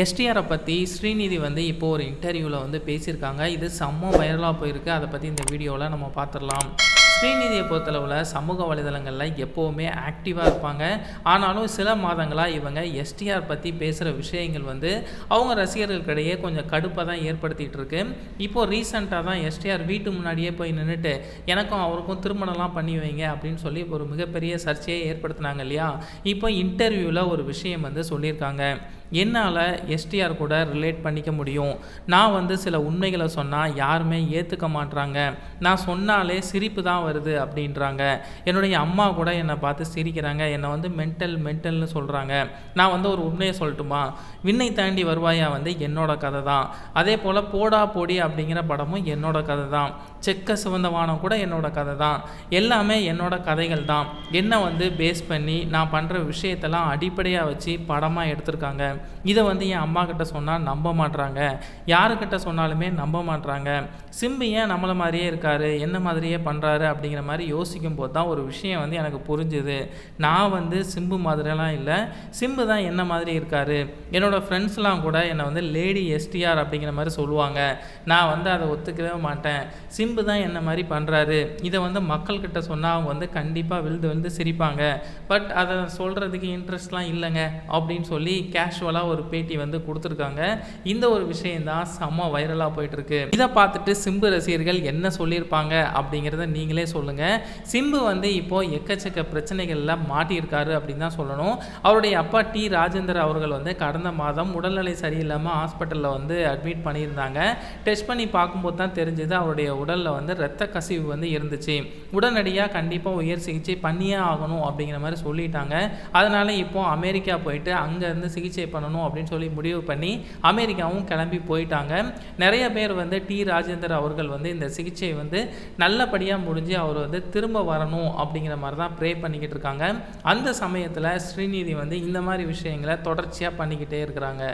எஸ்டிஆரை பற்றி ஸ்ரீநிதி வந்து இப்போ ஒரு இன்டர்வியூவில் வந்து பேசியிருக்காங்க. இது செம்ம வைரலாக போயிருக்கு. அதை பற்றி இந்த வீடியோவில் நம்ம பார்த்துடலாம் ஸ்ரீநிதியை பொறுத்தளவில் சமூக வலைதளங்களில் எப்போவுமே ஆக்டிவாக இருப்பாங்க. ஆனாலும் சில மாதங்களாக இவங்க எஸ்டிஆர் பற்றி பேசுகிற விஷயங்கள் வந்து அவங்க ரசிகர்களுக்கிடையே கொஞ்சம் கடுப்பாக தான் ஏற்படுத்திகிட்டு இருக்கு. இப்போது ரீசெண்டாக தான் எஸ்டிஆர் வீட்டு முன்னாடியே போய் நின்றுட்டு எனக்கும் அவருக்கும் திருமணம்லாம் பண்ணி வைங்க அப்படின்னு சொல்லி ஒரு மிகப்பெரிய சர்ச்சையை ஏற்படுத்தினாங்க இல்லையா? இப்போ இன்டர்வியூவில் ஒரு விஷயம் வந்து சொல்லியிருக்காங்க. என்னால் எஸ்டிஆர் கூட ரிலேட் பண்ணிக்க முடியும். நான் வந்து சில உண்மைகளை சொன்னால் யாருமே ஏற்றுக்க மாட்றாங்க. நான் சொன்னாலே சிரிப்பு தான் வருது அப்படின்றாங்க. என்னுடைய அம்மா கூட என்னை பார்த்து சிரிக்கிறாங்க. என்னை வந்து மென்டல் மென்டல்னு சொல்கிறாங்க நான் வந்து ஒரு உண்மையை சொல்லட்டுமா? விண்ணை தாண்டி வருவாயா வந்து என்னோட கதை தான். அதே போல் போடா போடி அப்படிங்கிற படமும் என்னோட கதை தான். செக்க சிவந்தவானம் கூட என்னோட கதை தான். எல்லாமே என்னோட கதைகள் தான். என்னை வந்து பேஸ் பண்ணி நான் பண்ணுற விஷயத்தெல்லாம் அடிப்படையாக வச்சு படமாக எடுத்திருக்காங்க. இதை வந்து என் அம்மா கிட்ட சொன்னால் நம்ப மாட்றாங்க. யாருக்கிட்ட சொன்னாலுமே நம்ப மாட்றாங்க. சிம்பு ஏன் நம்மளை மாதிரியே இருக்காரு? என்ன மாதிரியே பண்ணுறாரு அப்படிங்கிற மாதிரி யோசிக்கும் போது தான் ஒரு விஷயம் வந்து எனக்கு புரிஞ்சுது. நான் வந்து சிம்பு மாதிரியெல்லாம் இல்லை. சிம்பு தான் என்ன மாதிரி இருக்காரு? என்னோடய ஃப்ரெண்ட்ஸ்லாம் கூட என்னை வந்து லேடி எஸ்டிஆர் அப்படிங்கிற மாதிரி சொல்லுவாங்க. நான் வந்து அதை ஒத்துக்கவே மாட்டேன். சிம்பு தான் என்ன மாதிரி பண்ணுறாரு இதை வந்து மக்கள்கிட்ட சொன்னால் அவங்க வந்து கண்டிப்பாக விழுந்து விழுந்து சிரிப்பாங்க. பட் அதை சொல்கிறதுக்கு இன்ட்ரெஸ்ட்லாம் இல்லைங்க. அப்படின்னு சொல்லி கேஷுவல் கேஷுவலாக ஒரு பேட்டி வந்து கொடுத்துருக்காங்க. இந்த ஒரு விஷயந்தான் செம்ம வைரலாக போயிட்டுருக்கு. இதை பார்த்துட்டு சிம்பு ரசிகர்கள் என்ன சொல்லியிருப்பாங்க அப்படிங்கிறத நீங்களே சொல்லுங்கள் சிம்பு வந்து இப்போது எக்கச்சக்க பிரச்சனைகளில் மாட்டியிருக்காரு அப்படின்னு தான் சொல்லணும். அவருடைய அப்பா டி ராஜேந்தர் அவர்கள் வந்து கடந்த மாதம் உடல்நிலை சரியில்லாமல் ஹாஸ்பிட்டலில் வந்து அட்மிட் பண்ணியிருந்தாங்க. டெஸ்ட் பண்ணி பார்க்கும்போது தான் தெரிஞ்சது அவருடைய உடலில் வந்து ரத்த கசிவு வந்து இருந்துச்சு. உடனடியாக கண்டிப்பாக உயர் சிகிச்சை பண்ணியே ஆகணும் அப்படிங்கிற மாதிரி சொல்லிட்டாங்க. அதனால் இப்போ அமெரிக்கா போயிட்டு அங்கேருந்து சிகிச்சை பண்ணணும் அப்படின்னு சொல்லி முடிவு பண்ணி அமெரிக்காவும் கிளம்பி போயிட்டாங்க. நிறைய பேர் வந்து டி. ராஜேந்தர் அவர்கள் வந்து இந்த சிகிச்சை வந்து நல்லபடியாக முடிஞ்சு அவர் வந்து திரும்ப வரணும் அப்படிங்கிற மாதிரி தான் ப்ரே பண்ணிக்கிட்டு இருக்காங்க. அந்த சமயத்தில் ஸ்ரீநிதி வந்து இந்த மாதிரி விஷயங்களை தொடர்ச்சியாக பண்ணிக்கிட்டே இருக்கிறாங்க.